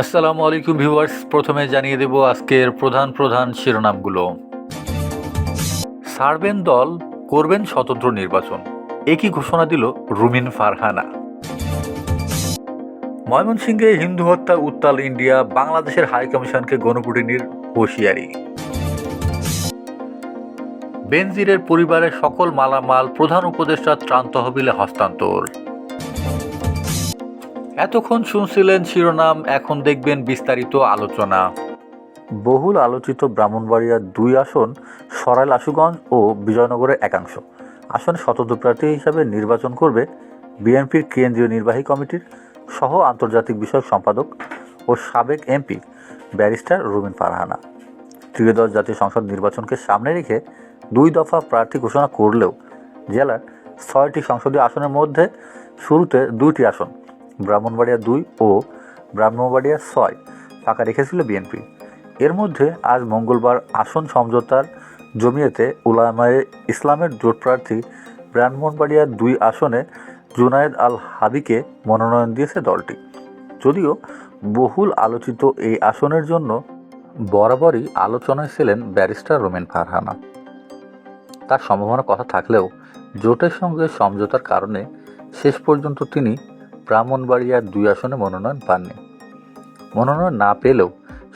আসসালামু আলাইকুম ভিউয়ার্স, প্রথমে জানিয়ে দেব আজকের প্রধান প্রধান শিরোনামগুলো। সার্বেন দল, করবেন স্বতন্ত্র নির্বাচন, একই ঘোষণা দিল রুমিন ফারহানা। ময়মনসিংহে হিন্দু হত্যা উত্তাল ইন্ডিয়া, বাংলাদেশের হাই কমিশনকে গণপুটিনির হুঁশিয়ারি। বেনজিরের পরিবারের সকল মালামাল প্রধান উপদেষ্টা ত্রাণ তহবিলে হস্তান্তর। এতক্ষণ শুনছিলেন শিরোনাম, এখন দেখবেন বিস্তারিত আলোচনা। বহুল আলোচিত ব্রাহ্মণবাড়িয়ার দুই আসন, সরাইল আশুগঞ্জ ও বিজয়নগরের একাংশ। আসনে স্বতন্ত্র প্রার্থী হিসাবে নির্বাচন করবে বিএনপির কেন্দ্রীয় নির্বাহী কমিটির সহ আন্তর্জাতিক বিষয়ক সম্পাদক ও সাবেক এমপি ব্যারিস্টার রুমিন ফারহানা। ত্রিদশ জাতীয় সংসদ নির্বাচনকে সামনে রেখে দুই দফা প্রার্থী ঘোষণা করলেও জেলার ছয়টি সংসদীয় আসনের মধ্যে শুরুতে দুইটি আসন ব্রাহ্মণবাড়িয়া দুই ও ব্রাহ্মণবাড়িয়া ছয় ফাঁকা রেখেছিল বিএনপি। এর মধ্যে আজ মঙ্গলবার আসন সমঝোতার জমিয়েতে উলামায়ে ইসলামের জোট প্রার্থী ব্রাহ্মণবাড়িয়া দুই আসনে জুনায়েদ আল হাবিকে মনোনয়ন দিয়েছে দলটি। যদিও বহুল আলোচিত এই আসনের জন্য বরাবরই আলোচনায় ছিলেন ব্যারিস্টার রোমেন ফারহানা। তার সম্ভাবনার কথা থাকলেও জোটের সঙ্গে সমঝোতার কারণে শেষ পর্যন্ত তিনি ব্রাহ্মণবাড়িয়ার দুই আসনে মনোনয়ন পাননি। মনোনয়ন না পেলেও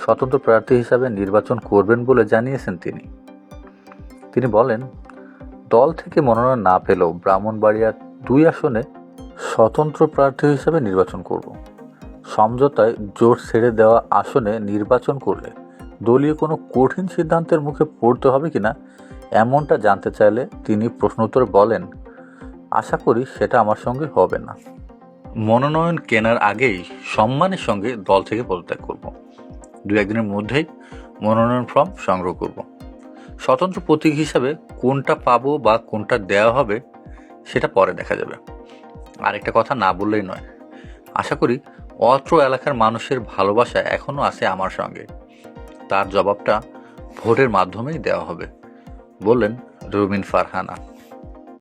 স্বতন্ত্র প্রার্থী হিসাবে নির্বাচন করবেন বলে জানিয়েছেন তিনি। তিনি বলেন, দল থেকে মনোনয়ন না পেলেও ব্রাহ্মণবাড়িয়ার দুই আসনে স্বতন্ত্র প্রার্থী হিসাবে নির্বাচন করব। সমঝোতায় জোট ছেড়ে দেওয়া আসনে নির্বাচন করলে দলীয় কোনো কঠিন সিদ্ধান্তের মুখে পড়তে হবে কিনা এমনটা জানতে চাইলে তিনি প্রশ্নোত্তরে বলেন, আশা করি সেটা আমার সঙ্গে হবে না। মনোনয়ন কেনার আগেই সম্মানের সঙ্গে দল থেকে পদত্যাগ করব। দু একদিনের মধ্যেই মনোনয়ন ফর্ম সংগ্রহ করব। স্বতন্ত্র প্রতীক হিসাবে কোনটা পাবো বা কোনটা দেওয়া হবে সেটা পরে দেখা যাবে। আরেকটা কথা না বললেই নয়। আশা করি অত্র এলাকার মানুষের ভালোবাসা এখনও আছে আমার সঙ্গে। তার জবাবটা ভোটের মাধ্যমেই দেওয়া হবে, বললেন রুমিন ফারহানা।